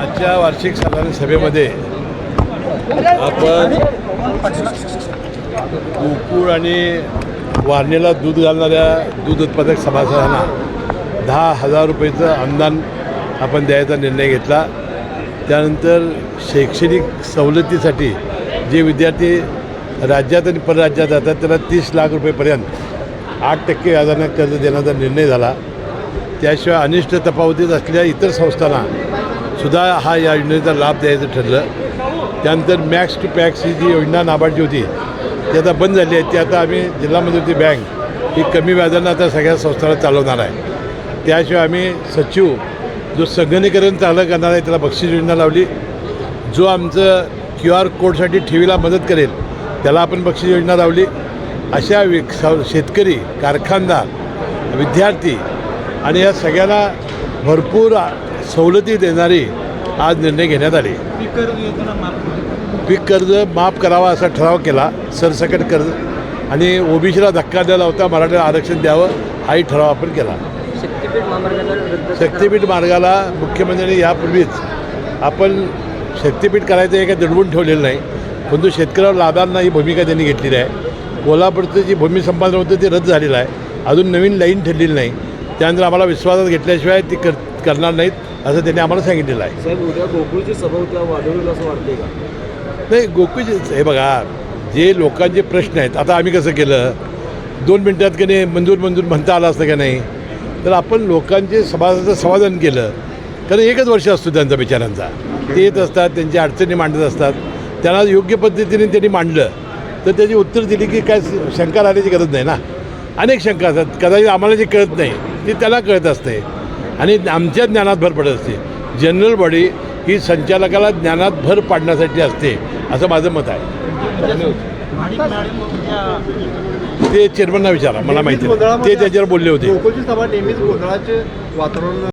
आजच्या वार्षिक साधारण सभेमध्ये आपण गोकुळ आणि वारणीला दूध घालणाऱ्या दूध उत्पादक सभासदांना दहा हजार रुपयेचं अनुदान आपण द्यायचा निर्णय घेतला. त्यानंतर शैक्षणिक सवलतीसाठी जे विद्यार्थी राज्यात आणि परराज्यात जातात त्यांना तीस लाख रुपयेपर्यंत आठ टक्के व्याजानं कर्ज देण्याचा निर्णय झाला. त्याशिवाय अनिष्ट तफावतीत असलेल्या इतर संस्थांना सुद्धा हा या योजनेचा लाभ द्यायचं ठरलं. त्यानंतर मॅक्स टू पॅक्स ही जी योजना नाबार्डची होती ती आता बंद झाली आहे. ती आता आम्ही जिल्हा मध्यवर्ती बँक ही कमी व्याजानं आता सगळ्या संस्थाला चालवणार आहे. त्याशिवाय आम्ही सचिव जो संगणीकरण चालू करणार आहे त्याला बक्षीस योजना लावली. जो आमचं क्यू आर कोडसाठी ठेवीला मदत करेल त्याला आपण बक्षीस योजना लावली. अशा विक शेतकरी कारखानदार विद्यार्थी आणि या सगळ्यांना भरपूर सवलती देणारी आज निर्णय घेण्यात आले. पीक कर्ज माफ करावा असा ठराव केला सरसकट कर्ज आणि ओबीसीला धक्का द्यायला होता मराठा आरक्षण द्यावं हाही ठराव आपण केला. शक्तीपीठ मार्गाला मुख्यमंत्र्यांनी यापूर्वीच आपण शक्तीपीठ करायचं हे काही दडवून ठेवलेलं नाही परंतु शेतकऱ्यावर लाभांना ही भूमिका त्यांनी घेतलेली आहे. कोल्हापूरचं जी भूमी संपादन होतं ते रद्द झालेलं आहे. अजून नवीन लाईन ठरलेली नाही. त्यानंतर आम्हाला विश्वासात घेतल्याशिवाय ती कर करणार नाहीत. असं त्यांनी आम्हाला सांगितलेलं आहे. साहेब उद्या गोकुळची सभा उद्या वाढवली असं वाटतंय का? नाही गोकुळचे हे बघा जे लोकांचे प्रश्न आहेत आता आम्ही कसं केलं? दोन मिनटात की नाही मंजूर मंजूर म्हणता आलं असतं का नाही? तर आपण लोकांचे सभाचं समाधान केलं. कारण एकच वर्ष असतो त्यांचा बिचारांचा. ते येत असतात त्यांच्या अडचणी मांडत असतात. त्यांना योग्य पद्धतीने त्यांनी मांडलं. तर त्याची उत्तर दिली की काय शंका राहण्याची गरज नाही ना? अनेक शंका असतात. कदाचित आम्हाला जे कळत नाही ते त्याला कळत असते. आणि आमच्या ज्ञानात भर पडत असते. जनरल बॉडी ही संचालकाला ज्ञानात भर पाडण्यासाठी असते असं माझं मत आहे. ते चेअरमनना विचारा मला माहिती. ते त्याच्यावर बोलले होते. गोकुळची सभा नेहमीच गोंधळाचे वातावरण